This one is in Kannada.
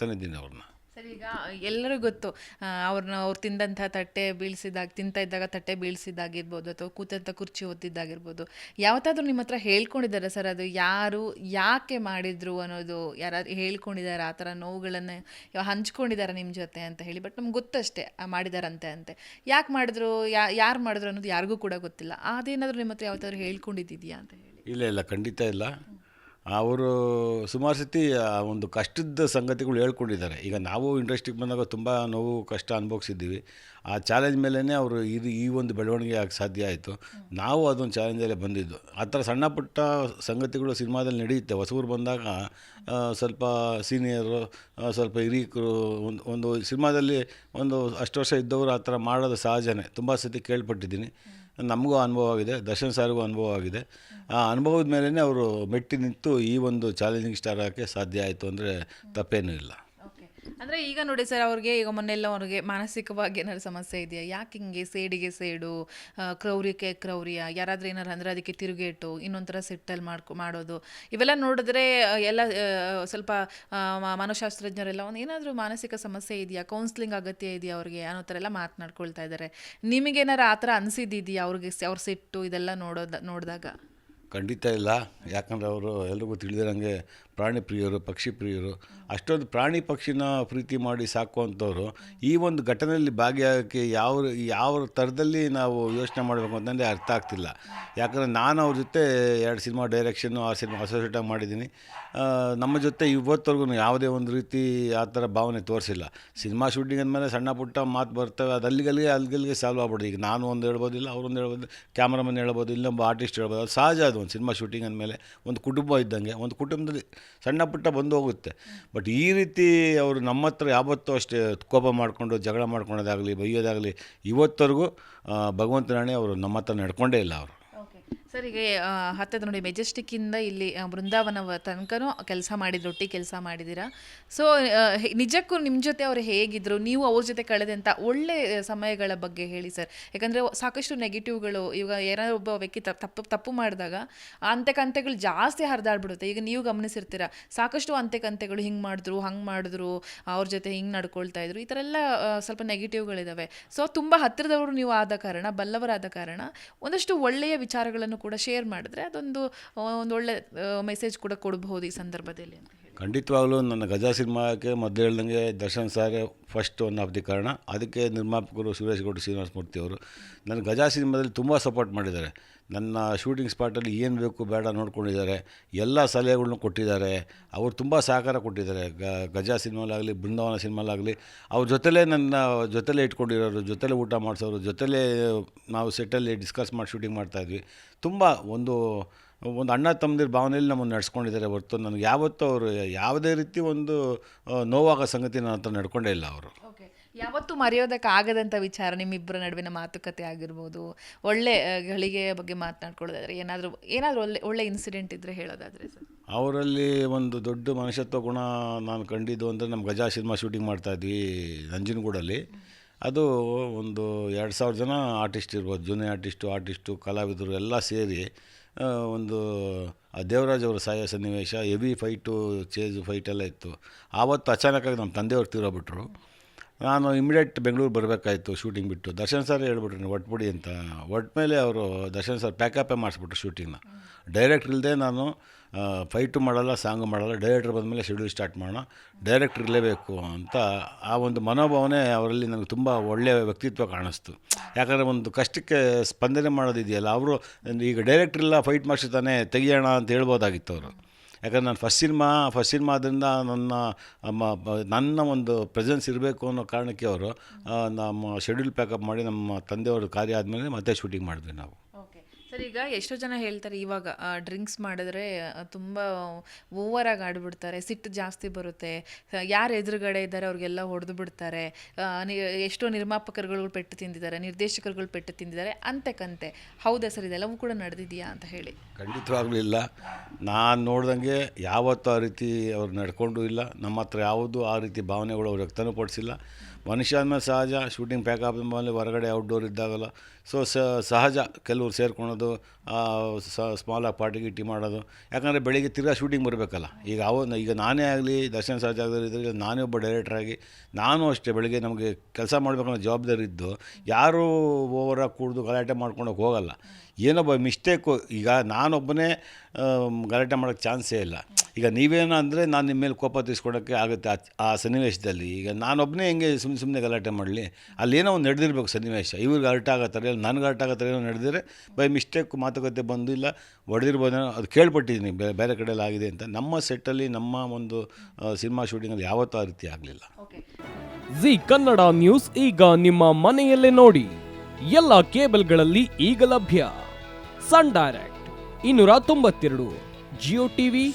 ತಾನಿದ್ದೀನಿ ಅವ್ರನ್ನ. ಸರ್ ಈಗ ಎಲ್ಲರೂ ಗೊತ್ತು ಅವ್ರನ್ನ ಅವ್ರು ತಿಂದಂಥ ತಟ್ಟೆ ಬೀಳಿಸಿದಾಗ ತಿಂತ ಇದ್ದಾಗ ತಟ್ಟೆ ಬೀಳಿಸಿದಾಗಿರ್ಬೋದು ಅಥವಾ ಕೂತಂಥ ಕುರ್ಚಿ ಒತ್ತಿದ್ದಾಗಿರ್ಬೋದು. ಯಾವತ್ತಾದ್ರೂ ನಿಮ್ಮ ಹತ್ರ ಹೇಳ್ಕೊಂಡಿದ್ದಾರೆ ಸರ್ ಅದು ಯಾರು ಯಾಕೆ ಮಾಡಿದ್ರು ಅನ್ನೋದು? ಯಾರಾದ್ರು ಹೇಳ್ಕೊಂಡಿದ್ದಾರೆ? ಆ ಥರ ನೋವುಗಳನ್ನು ಹಂಚ್ಕೊಂಡಿದ್ದಾರೆ ನಿಮ್ಮ ಜೊತೆ ಅಂತ ಹೇಳಿ ಬಟ್ ನಮ್ಗೆ ಗೊತ್ತಷ್ಟೇ ಮಾಡಿದಾರಂತೆ ಅಂತೆ. ಯಾಕೆ ಮಾಡಿದ್ರು? ಯಾ ಯಾರು ಮಾಡಿದ್ರು ಅನ್ನೋದು ಯಾರಿಗೂ ಕೂಡ ಗೊತ್ತಿಲ್ಲ. ಅದೇನಾದರೂ ನಿಮ್ಮ ಹತ್ರ ಯಾವತ್ತಾದ್ರೂ ಹೇಳ್ಕೊಂಡಿದ್ದೀಯಾ ಅಂತ ಹೇಳಿ? ಇಲ್ಲ ಇಲ್ಲ ಖಂಡಿತ ಇಲ್ಲ. ಅವರು ಸುಮಾರು ಸತಿ, ಆ, ಒಂದು ಕಷ್ಟದ ಸಂಗತಿಗಳು ಹೇಳ್ಕೊಂಡಿದ್ದಾರೆ. ಈಗ ನಾವು ಇಂಡಸ್ಟ್ರಿಗೆ ಬಂದಾಗ ತುಂಬ ನೋವು, ಕಷ್ಟ ಅನುಭವಿಸಿದ್ದೀವಿ. ಆ ಚಾಲೆಂಜ್ ಮೇಲೇ ಅವರು ಇದು ಈ ಒಂದು ಬೆಳವಣಿಗೆ ಆಗಕ್ಕೆ ಸಾಧ್ಯ ಆಯಿತು. ನಾವು ಅದೊಂದು ಚಾಲೆಂಜಲ್ಲೇ ಬಂದಿದ್ದು. ಆ ಥರ ಸಣ್ಣ ಪುಟ್ಟ ಸಂಗತಿಗಳು ಸಿನಿಮಾದಲ್ಲಿ ನಡೆಯುತ್ತೆ. ಹೊಸೂರು ಬಂದಾಗ ಸ್ವಲ್ಪ ಸೀನಿಯರು ಸ್ವಲ್ಪ ಹಿರಿಯಕರು ಒಂದು ಒಂದು ಸಿನಿಮಾದಲ್ಲಿ ಒಂದು ಅಷ್ಟು ವರ್ಷ ಇದ್ದವರು ಆ ಥರ ಮಾಡೋದು ಸಹಜನೇ. ತುಂಬ ಸತಿ ಕೇಳ್ಪಟ್ಟಿದ್ದೀನಿ. ನಮಗೂ ಅನುಭವ ಆಗಿದೆ, ದರ್ಶನ್ ಸಾರಿಗೂ ಅನುಭವ ಆಗಿದೆ. ಆ ಅನುಭವದ ಮೇಲೇ ಅವರು ಮೆಟ್ಟಿ ನಿಂತು ಈ ಒಂದು ಚಾಲೆಂಜಿಂಗ್ ಸ್ಟಾರ್ ಆಗೋಕ್ಕೆ ಸಾಧ್ಯ ಆಯಿತು ಅಂದರೆ ತಪ್ಪೇನೂ ಇಲ್ಲ. ಅಂದರೆ ಈಗ ನೋಡಿ ಸರ್, ಅವ್ರಿಗೆ ಈಗ ಮೊನ್ನೆಲ್ಲ ಅವ್ರಿಗೆ ಮಾನಸಿಕವಾಗಿ ಏನಾದ್ರು ಸಮಸ್ಯೆ ಇದೆಯಾ? ಯಾಕೆ ಹಿಂಗೆ ಸೇಡಿಗೆ ಸೇಡು ಕ್ರೌರ್ಯಕ್ಕೆ ಕ್ರೌರ್ಯ? ಯಾರಾದ್ರೂ ಏನಾರು ಅಂದ್ರೆ ಅದಕ್ಕೆ ತಿರುಗೇಟು, ಇನ್ನೊಂಥರ ಸೆಟ್ಟಲ್ ಮಾಡ್ಕೊ, ಮಾಡೋದು. ಇವೆಲ್ಲ ನೋಡಿದ್ರೆ ಎಲ್ಲ ಸ್ವಲ್ಪ ಮನಶಾಸ್ತ್ರಜ್ಞರೆಲ್ಲ ಒಂದು ಏನಾದರೂ ಮಾನಸಿಕ ಸಮಸ್ಯೆ ಇದೆಯಾ? ಕೌನ್ಸ್ಲಿಂಗ್ ಅಗತ್ಯ ಇದೆಯಾ ಅವ್ರಿಗೆ? ಅನ್ನೋ ಥರ ಎಲ್ಲ ಮಾತನಾಡ್ಕೊಳ್ತಾ ಇದ್ದಾರೆ ನಿಮಗೇನಾರು ಆ ಥರ ಅನಿಸಿದ್ದಿದೆಯಾ ಅವ್ರಿಗೆ ಅವ್ರ ಸಿಟ್ಟು ಇದೆಲ್ಲ ನೋಡೋದ, ನೋಡಿದಾಗ? ಖಂಡಿತ ಇಲ್ಲ. ಯಾಕಂದ್ರೆ ಅವರು ಎಲ್ರಿಗೂ ತಿಳಿದಿರಂಗೆ ಪ್ರಾಣಿ ಪ್ರಿಯರು ಪಕ್ಷಿ ಪ್ರಿಯರು ಅಷ್ಟೊಂದು ಪ್ರಾಣಿ ಪಕ್ಷಿನ ಪ್ರೀತಿ ಮಾಡಿ ಸಾಕುವಂಥವ್ರು, ಈ ಒಂದು ಘಟನೆಯಲ್ಲಿ ಭಾಗಿಯಾಗಕ್ಕೆ ಯಾವ ಯಾವ ಥರದಲ್ಲಿ ನಾವು ಯೋಚನೆ ಮಾಡಬೇಕು ಅಂತಂದರೆ ಅರ್ಥ ಆಗ್ತಿಲ್ಲ. ಯಾಕಂದರೆ ನಾನು ಅವ್ರ ಜೊತೆ ಎರಡು ಸಿನಿಮಾ ಡೈರೆಕ್ಷನ್ನು ಆ ಸಿನಿಮಾ ಅಸೋಸಿಯೇಟಾಗಿ ಮಾಡಿದ್ದೀನಿ. ನಮ್ಮ ಜೊತೆ ಇವತ್ತವರೆಗೂ ಯಾವುದೇ ಒಂದು ರೀತಿ ಆ ಥರ ಭಾವನೆ ತೋರಿಸಿಲ್ಲ. ಸಿನಿಮಾ ಶೂಟಿಂಗ್ ಅಂದಮೇಲೆ ಸಣ್ಣ ಪುಟ್ಟ ಮಾತು ಬರ್ತವೆ, ಅದು ಅಲ್ಲಿಗಲ್ಲಿಗೆ ಅಲ್ಲಿಗಲ್ಲಿಗೆ ಸಾಲ್ವ್ ಆಗ್ಬಿಡೋದು ಈಗ ನಾನು ಒಂದು ಹೇಳ್ಬೋದಿಲ್ಲ ಅವರೊಂದು ಹೇಳ್ಬೋದು, ಕ್ಯಾಮ್ರಾಮನ್ ಹೇಳ್ಬೋದು, ಇಲ್ಲೊಬ್ಬ ಆರ್ಟಿಸ್ಟ್ ಹೇಳ್ಬೋದು, ಅದು ಸಹಜ ಅದು ಒಂದು ಸಿನಿಮಾ ಶೂಟಿಂಗ್ ಅಂದಮೇಲೆ ಒಂದು ಕುಟುಂಬ ಇದ್ದಂಗೆ, ಒಂದು ಕುಟುಂಬದಲ್ಲಿ ಸಣ್ಣ ಪುಟ್ಟ ಬಂದು ಹೋಗುತ್ತೆ. ಬಟ್ ಈ ರೀತಿ ಅವರು ನಮ್ಮ ಹತ್ರ ಯಾವತ್ತೂ ಅಷ್ಟೇ ಕೋಪ ಮಾಡಿಕೊಂಡು ಜಗಳ ಮಾಡ್ಕೊಳ್ಳೋದಾಗಲಿ ಬೈಯೋದಾಗಲಿ ಇವತ್ತವರೆಗೂ ಭಗವಂತನಾಣೆ ಅವರು ನಮ್ಮ ಹತ್ರ ನಡ್ಕೊಂಡೇ ಇಲ್ಲ ಅವರು. ಸರ್ ಈಗ ಹತ್ತದ ನೋಡಿ ಮೆಜೆಸ್ಟಿಕ್ಕಿಂದ ಇಲ್ಲಿ ಬೃಂದಾವನ ತನಕನೂ ಕೆಲಸ ಮಾಡಿದ್ರು, ಒಟ್ಟಿಗೆ ಕೆಲಸ ಮಾಡಿದ್ದೀರಾ? ಸೊ ನಿಜಕ್ಕೂ ನಿಮ್ಮ ಜೊತೆ ಅವ್ರು ಹೇಗಿದ್ರು? ನೀವು ಅವ್ರ ಜೊತೆ ಕಳೆದಂಥ ಒಳ್ಳೆ ಸಮಯಗಳ ಬಗ್ಗೆ ಹೇಳಿ ಸರ್. ಯಾಕಂದರೆ ಸಾಕಷ್ಟು ನೆಗೆಟಿವ್ಗಳು ಈಗ ಏನಾದ್ರು ಒಬ್ಬ ವ್ಯಕ್ತಿ ತಪ್ಪು ತಪ್ಪು ಮಾಡಿದಾಗ ಆ ಅಂತೆಕಂತೆಗಳು ಜಾಸ್ತಿ ಹರಿದಾಡ್ಬಿಡುತ್ತೆ. ಈಗ ನೀವು ಗಮನಿಸಿರ್ತೀರ, ಸಾಕಷ್ಟು ಅಂತೆಕಂತೆಗಳು ಹಿಂಗೆ ಮಾಡಿದ್ರು, ಹಂಗೆ ಮಾಡಿದ್ರು, ಅವ್ರ ಜೊತೆ ಹಿಂಗೆ ನಡ್ಕೊಳ್ತಾ ಇದ್ರು, ಈ ಥರ ಎಲ್ಲ ಸ್ವಲ್ಪ ನೆಗೆಟಿವ್ಗಳಿದ್ದಾವೆ ಸೊ ತುಂಬ ಹತ್ತಿರದವರು ನೀವು ಆದ ಕಾರಣ, ಬಲ್ಲವರಾದ ಕಾರಣ, ಒಂದಷ್ಟು ಒಳ್ಳೆಯ ವಿಚಾರಗಳನ್ನು ಕೂಡ ಶೇರ್ ಮಾಡಿದ್ರೆ ಅದೊಂದು ಒಂದು ಒಳ್ಳೆ ಮೆಸೇಜ್ ಕೂಡ ಕೊಡಬಹುದು ಈ ಸಂದರ್ಭದಲ್ಲಿ ಅಂತ ಖಂಡಿತವಾಗ್ಲೂ ನನ್ನ ಗಜಾ ಸಿನಿಮಾಕ್ಕೆ ಮೊದಲು ಹೇಳ್ದಂಗೆ ದರ್ಶನ್ ಸಾರೇ ಫಸ್ಟ್ ಒನ್ ಆಫ್ ದಿ ಕಾರಣ. ಅದಕ್ಕೆ ನಿರ್ಮಾಪಕರು ಸುರೇಶ್ ಗೌಡ ಶ್ರೀನಿವಾಸ ಮೂರ್ತಿ ಅವರು. ನನ್ನ ಗಜಾ ಸಿನಿಮಾದಲ್ಲಿ ತುಂಬ ಸಪೋರ್ಟ್ ಮಾಡಿದ್ದಾರೆ. ನನ್ನ ಶೂಟಿಂಗ್ ಸ್ಪಾಟಲ್ಲಿ ಏನು ಬೇಕು ಬೇಡ ನೋಡ್ಕೊಂಡಿದ್ದಾರೆ. ಎಲ್ಲ ಸಲಹೆಗಳನ್ನೂ ಕೊಟ್ಟಿದ್ದಾರೆ. ಅವರು ತುಂಬ ಸಹಕಾರ ಕೊಟ್ಟಿದ್ದಾರೆ. ಗ, ಗಜಾ ಸಿನಿಮಾಲಾಗಲಿ, ಬೃಂದಾವನ ಸಿನಿಮಾಲಾಗಲಿ. ಅವ್ರ ಜೊತೆಲೇ ನನ್ನ, ಜೊತೆಲೇ ಇಟ್ಕೊಂಡಿರೋರು, ಜೊತೆಲೇ ಊಟ ಮಾಡಿಸೋರು, ಜೊತೆಲೇ ನಾವು ಸೆಟ್ಟಲ್ಲಿ ಡಿಸ್ಕಸ್ ಮಾಡಿ ಶೂಟಿಂಗ್ ಮಾಡ್ತಾಯಿದ್ವಿ ತುಂಬ ಒಂದು ಒಂದು ಅಣ್ಣ ತಮ್ಮದಿರ ಭಾವನೆಯಲ್ಲಿ ನಮ್ಮನ್ನು ನಡ್ಸ್ಕೊಂಡಿದ್ದಾರೆ ಹೊರತು ನನಗೆ ಯಾವತ್ತೂ ಅವರು ಯಾವುದೇ ರೀತಿ ಒಂದು ನೋವಾಗ ಸಂಗತಿ ನನ್ನ ಹತ್ರ ನಡ್ಕೊಂಡೇ ಇಲ್ಲ ಅವರು. ಓಕೆ. ಯಾವತ್ತೂ ಮರೆಯೋದಕ್ಕೆ ಆಗದಂಥ ವಿಚಾರ ನಿಮ್ಮಿಬ್ಬರ ನಡುವಿನ ಮಾತುಕತೆ ಆಗಿರ್ಬೋದು ಒಳ್ಳೆ ಗಳಿಗೆ ಬಗ್ಗೆ ಮಾತನಾಡ್ಕೊಳ್ಳೋದಾದ್ರೆ ಏನಾದರೂ ಏನಾದರೂ ಒಳ್ಳೆ ಒಳ್ಳೆ ಇನ್ಸಿಡೆಂಟ್ ಇದ್ದರೆ ಹೇಳೋದಾದರೆ ಸರ್. ಅವರಲ್ಲಿ ಒಂದು ದೊಡ್ಡ ಮನುಷ್ಯತ್ವ ಗುಣ ನಾನು ಕಂಡಿದ್ದು ಅಂದರೆ ನಮ್ಮ ಗಜಾ ಸಿನಿಮಾ ಶೂಟಿಂಗ್ ಮಾಡ್ತಾಯಿದ್ವಿ ನಂಜನಗೂಡಲ್ಲಿ. ಅದು ಒಂದು ಎರಡು ಸಾವಿರ ಜನ ಆರ್ಟಿಸ್ಟ್ ಇರ್ಬೋದು ಜೂನಿಯರ್ ಆರ್ಟಿಸ್ಟು ಆರ್ಟಿಸ್ಟು ಕಲಾವಿದರು ಎಲ್ಲ ಸೇರಿ ಒಂದು, ಆ ದೇವರಾಜ್ ಅವರು ಸಾಯ ಸನ್ನಿವೇಶ ಎವಿ ಫೈಟು ಚೇಜ್ ಫೈಟೆಲ್ಲ ಇತ್ತು. ಆವತ್ತು ಅಚಾನಕ್ಕಾಗಿ ನಮ್ಮ ತಂದೆಯವ್ರು ತೀರೋಗ್ಬಿಟ್ರು ನಾನು ಇಮಿಡಿಯೇಟ್ ಬೆಂಗಳೂರು ಬರಬೇಕಾಯ್ತು ಶೂಟಿಂಗ್ ಬಿಟ್ಟು. ದರ್ಶನ್ ಸರ್ ಹೇಳ್ಬಿಟ್ರು, ನೀವು ಒಟ್ಬಿಡಿ ಅಂತ. ಒಟ್ಟ ಮೇಲೆ ಅವರು ದರ್ಶನ್ ಸರ್ ಪ್ಯಾಕಪ್ಪೇ ಮಾಡಿಸ್ಬಿಟ್ರು ಶೂಟಿಂಗ್ನ ಡೈರೆಕ್ಟ್ರ್ ಇಲ್ಲದೆ ನಾನು ಫೈಟು ಮಾಡಲ್ಲ ಸಾಂಗು ಮಾಡಲ್ಲ ಡೈರೆಕ್ಟ್ರ್ ಬಂದಮೇಲೆ ಶೆಡ್ಯೂಲ್ ಸ್ಟಾರ್ಟ್ ಮಾಡೋಣ. ಡೈರೆಕ್ಟ್ರ್ ಇರಲೇಬೇಕು ಅಂತ ಆ ಒಂದು ಮನೋಭಾವನೆ ಅವರಲ್ಲಿ ನನಗೆ ತುಂಬ ಒಳ್ಳೆಯ ವ್ಯಕ್ತಿತ್ವ ಕಾಣಿಸ್ತು. ಯಾಕಂದರೆ ಒಂದು ಕಷ್ಟಕ್ಕೆ ಸ್ಪಂದನೆ ಮಾಡೋದಿದೆಯಲ್ಲ, ಅವರು, ಈಗ ಡೈರೆಕ್ಟ್ರ್ ಇಲ್ಲ ಫೈಟ್ ಮಾಡಿಸ್ತಾನೆ ತೆಗಿಯೋಣ ಅಂತ ಹೇಳ್ಬೋದಾಗಿತ್ತು ಅವರು. ಯಾಕಂದ್ರೆ ನಾನು ಫಸ್ಟ್ ಸಿನಿಮಾ ಫಸ್ಟ್ ಸಿನಿಮಾ ಆದ್ದರಿಂದ ನನ್ನ ನನ್ನ ಒಂದು ಪ್ರೆಸೆನ್ಸ್ ಇರಬೇಕು ಅನ್ನೋ ಕಾರಣಕ್ಕೆ ಅವರು ನಮ್ಮ ಶೆಡ್ಯೂಲ್ ಪ್ಯಾಕಪ್ ಮಾಡಿ ನಮ್ಮ ತಂದೆಯವರು ಕಾರ್ಯ ಆದಮೇಲೆ ಮತ್ತೆ ಶೂಟಿಂಗ್ ಮಾಡಿದ್ವಿ ನಾವು. ಸರ್, ಈಗ ಎಷ್ಟೋ ಜನ ಹೇಳ್ತಾರೆ, ಇವಾಗ ಡ್ರಿಂಕ್ಸ್ ಮಾಡಿದ್ರೆ ತುಂಬ ಓವರಾಗಿ ಆಡ್ಬಿಡ್ತಾರೆ, ಸಿಟ್ಟು ಜಾಸ್ತಿ ಬರುತ್ತೆ ಯಾರು ಎದುರುಗಡೆ ಇದ್ದಾರೆ, ಅವ್ರಿಗೆಲ್ಲ ಹೊಡೆದು ಬಿಡ್ತಾರೆ ಎಷ್ಟೋ ನಿರ್ಮಾಪಕರುಗಳು ಪೆಟ್ಟು ತಿಂದಿದ್ದಾರೆ, ನಿರ್ದೇಶಕರುಗಳು ಪೆಟ್ಟು ತಿಂದಿದ್ದಾರೆ, ಅಂತೆ ಕಂತೆ. ಹೌದಾ ಸರ್, ಇದೆಲ್ಲವೂ ಕೂಡ ನಡೆದಿದೆಯಾ ಅಂತ ಹೇಳಿ? ಖಂಡಿತವಾಗ್ಲೂ ಇಲ್ಲ. ನಾನು ನೋಡ್ದಂಗೆ ಯಾವತ್ತೂ ಆ ರೀತಿ ಅವ್ರು ನಡ್ಕೊಂಡು ಇಲ್ಲ. ನಮ್ಮ ಹತ್ರ ಯಾವುದು ಆ ರೀತಿ ಭಾವನೆಗಳು ಅವ್ರು ವ್ಯಕ್ತನೂ ಪಡಿಸಿಲ್ಲ. ಮನುಷ್ಯ ಅಂದಮೇಲೆ ಸಹಜ ಶೂಟಿಂಗ್ ಪ್ಯಾಕಪ್ ಮೇಲೆ ಹೊರಗಡೆ ಔಟ್ಡೋರ್ ಇದ್ದಾಗಲ್ಲ. ಸೊ, ಸಹಜ ಕೆಲವ್ರು ಸೇರ್ಕೊಳೋದು ಸ್ಮಾಲ್ ಆಗಿ ಪಾರ್ಟಿ ಗಿಟ್ಟಿ ಮಾಡೋದು. ಯಾಕಂದರೆ ಬೆಳಿಗ್ಗೆ ತಿರ್ಗಾ ಶೂಟಿಂಗ್ ಬರಬೇಕಲ್ಲ. ಈಗ ಅವ, ಈಗ ನಾನೇ ಆಗಲಿ, ದರ್ಶನ್ ಸಹಜ ಆಗಲಿ ನಾನೇ ಒಬ್ಬ ಡೈರೆಕ್ಟ್ರಾಗಿ ನಾನು ಅಷ್ಟೇ ಬೆಳಿಗ್ಗೆ ನಮಗೆ ಕೆಲಸ ಮಾಡಬೇಕನ್ನೋ ಜವಾಬ್ದಾರಿ ಇದ್ದು, ಯಾರೂ ಓವರಾಗಿ ಕುಡಿದು ಗಲಾಟೆ ಮಾಡ್ಕೊಂಡೋಗಿ ಹೋಗಲ್ಲ. ಏನೊಬ್ಬ ಮಿಸ್ಟೇಕು ಈಗ ನಾನೊಬ್ಬನೇ ಗಲಾಟೆ ಮಾಡೋಕ್ಕೆ ಚಾನ್ಸೇ ಇಲ್ಲ. ಈಗ ನೀವೇನೋ ಅಂದರೆ ನಾನು ನಿಮ್ಮ ಮೇಲೆ ಕೋಪ ತೀರಿಸ್ಕೊಡೋಕ್ಕೆ ಆಗುತ್ತೆ. ಆ- ಸನ್ನಿವೇಶದಲ್ಲಿ ಈಗ ನಾನೊಬ್ಬನೇ ಹೆಂಗೆ ಸುಮ್ಮನೆ ಸುಮ್ಮನೆ ಗಲಾಟೆ ಮಾಡಲಿ ಅಲ್ಲೇನೋ ಒಂದು ನಡೆದಿರ್ಬೇಕು ಸನ್ನಿವೇಶ. ಇವ್ರಿಗೆ ಅರ್ಟ್ ಆಗತ್ತಾರೆ ಇಲ್ಲ ನನಗೆ ಅರ್ಟ್ ಆಗತ್ತಾರೆ ಏನೋ ನಡೆದಿದ್ರೆ ಬೈ ಮಿಸ್ಟೇಕ್ ಮಾತುಕತೆ ಬಂದು ಇಲ್ಲ ಹೊಡೆದಿರ್ಬೋದೇನೋ ಅದು ಕೇಳ್ಪಟ್ಟಿದ್ದೀನಿ ಬೇರೆ ಬೇರೆ ಕಡೆಯಲ್ಲಿ ಆಗಿದೆ ಅಂತ. ನಮ್ಮ ಸೆಟ್ಟಲ್ಲಿ ನಮ್ಮ ಒಂದು ಸಿನಿಮಾ ಶೂಟಿಂಗಲ್ಲಿ ಯಾವತ್ತೂ ಆ ರೀತಿ ಆಗಲಿಲ್ಲ. ಓಕೆ. ಜಿ ಕನ್ನಡ ನ್ಯೂಸ್ ಈಗ ನಿಮ್ಮ ಮನೆಯಲ್ಲೇ ನೋಡಿ. ಎಲ್ಲ ಕೇಬಲ್ಗಳಲ್ಲಿ ಈಗ ಲಭ್ಯ. ಸನ್ ಡೈರೆಕ್ಟ್ ಇನ್ನೂರ ತೊಂಬತ್ತೆರಡು ಜಿಯೋ ಟಿವಿ